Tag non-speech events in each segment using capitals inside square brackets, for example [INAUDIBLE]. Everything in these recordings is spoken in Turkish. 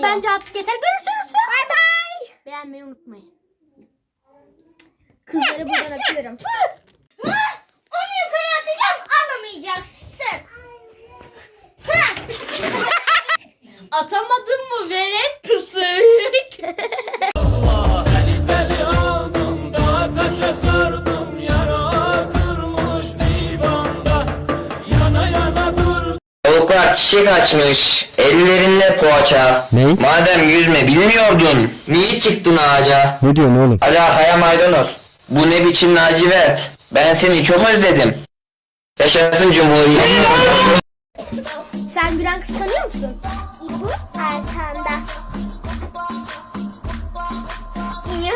video bence artık yeter. Görüşürüz. Bay bay. Beğenmeyi unutmayın. Kızları buradan öpüyorum. [LAUGHS] Onu yukarı atacağım alamayacaksın. Tavuklar çiçek açmış, ellerinde poğaça. Ne? Madem yüzme bilmiyordun, niye çıktın ağaca? Ne diyorsun oğlum? Alakaya maydanoz. Bu ne biçim lacivert? Ben seni çok özledim. Yaşasın Cumhuriyet. Sen Gülen kıskanıyor musun? İbu arkanda. İyo.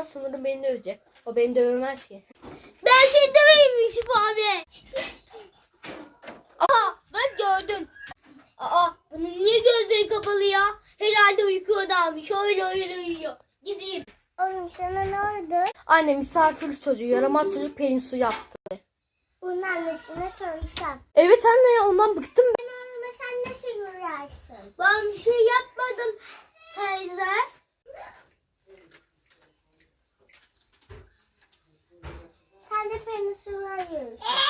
Ya? Sanırım beni dövecek. O beni dövemez ki. Ben seni döveyim Yusuf abi. Aa bak gördüm. Aa bunun niye gözleri kapalı ya? Herhalde uykuya dalmış. Öyle öyle uyuyor. Gideyim. Oğlum sana ne oldu? Anne misafirlik çocuğu yaramaz çocuk Pelin su yaptı. Bunun annesine söylesem. Evet anne ya ondan bıktım ben. Ama sen nasıl göreceksin? Ben bir şey yapmadım teyze. are you?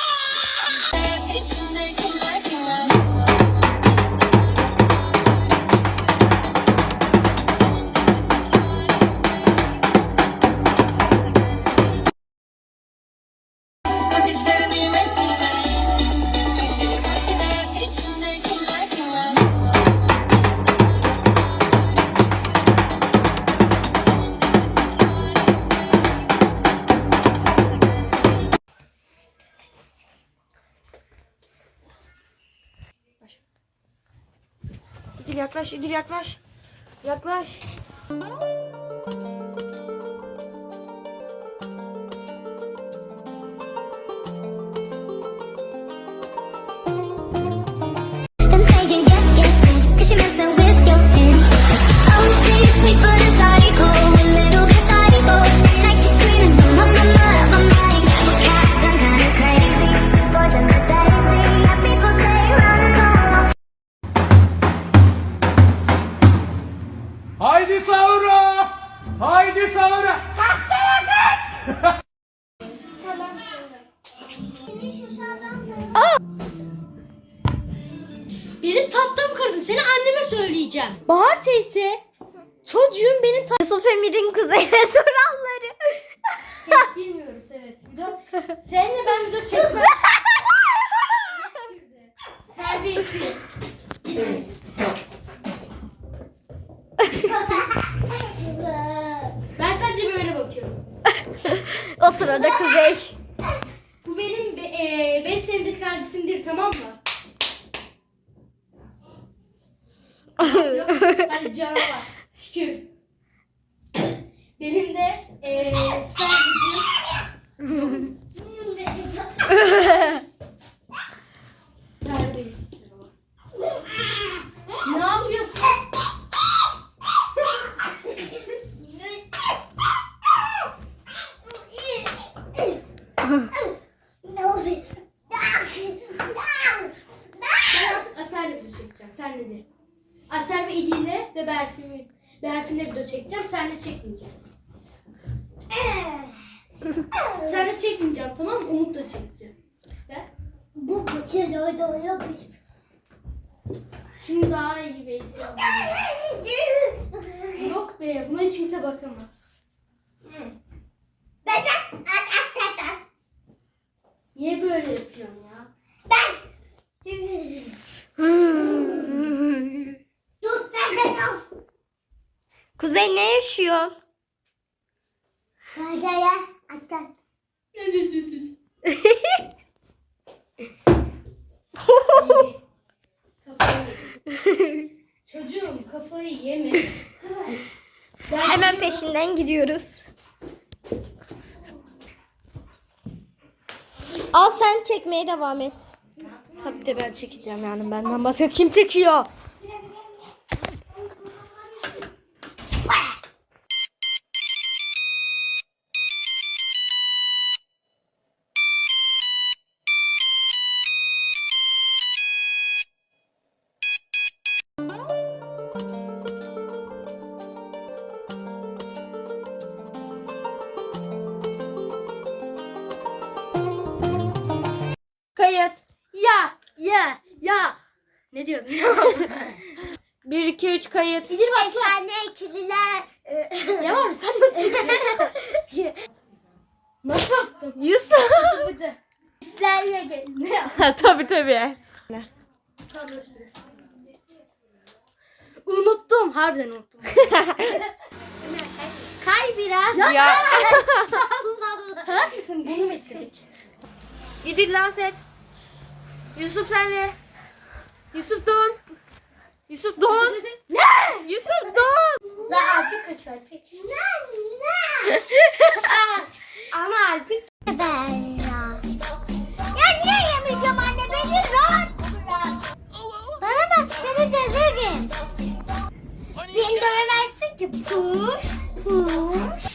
İdil yaklaş, İdil yaklaş. Yaklaş. Söyleyeceğim. Bahar teyze. Çocuğum benim tatlımı Yusuf Emir'in kuzeyine [LAUGHS] soranları. çektirmiyoruz evet. Video... Seninle ben video çekmem. Terbiyesiz. Ben sadece böyle bakıyorum. o sırada kuzey. Bu benim 5 senedir kardeşimdir tamam mı? Yok, Hadi canavar. Şükür. Benim de e, süper gücüm. Terbiyesiz. Yapıyorsun? Ne oluyor? Ben artık. Sen ne de? Aser ve İdi'yle ve Berfin, Berfin'le video çekeceğim. Senle çekmeyeceğim. Senle çekmeyeceğim tamam mı? Umut'la çekeceğim. Ver. Bu öyle öyle bir Şimdi daha iyi isim. Yok be buna hiç kimse bakamaz. Niye böyle yapıyorsun ya? Kuzey ne yaşıyor? Kuzey'e açan. Çocuğum kafayı yeme. Hemen peşinden gidiyoruz. Al sen çekmeye devam et. Tabii de ben çekeceğim yani benden başka kim çekiyor? Kayıt. Ya ya ya. Ne diyordun? 1 2 3 kayıt. Gidir basla. Efsane ikililer. Ne var sen nasıl [LAUGHS] Nasıl attın? Yusuf. [LAUGHS] Bıdı. İslerle gel. Ne tabii tabii. Unuttum. Harbiden unuttum. [LAUGHS] Kay biraz. Ya. Allah Allah. Salak mısın? Bunu mu istedik? İdil dans et. Yusuf senle. Yusuf don. Yusuf don. [LAUGHS] ne? Yusuf don. La Alpik kaç Alpik? Ama [LAUGHS] Alpik Bella. Ya niye yemeyeceğim anne? Beni rahat bırak. Bana bak seni döverim. Beni dövemezsin ki. Puş, puş.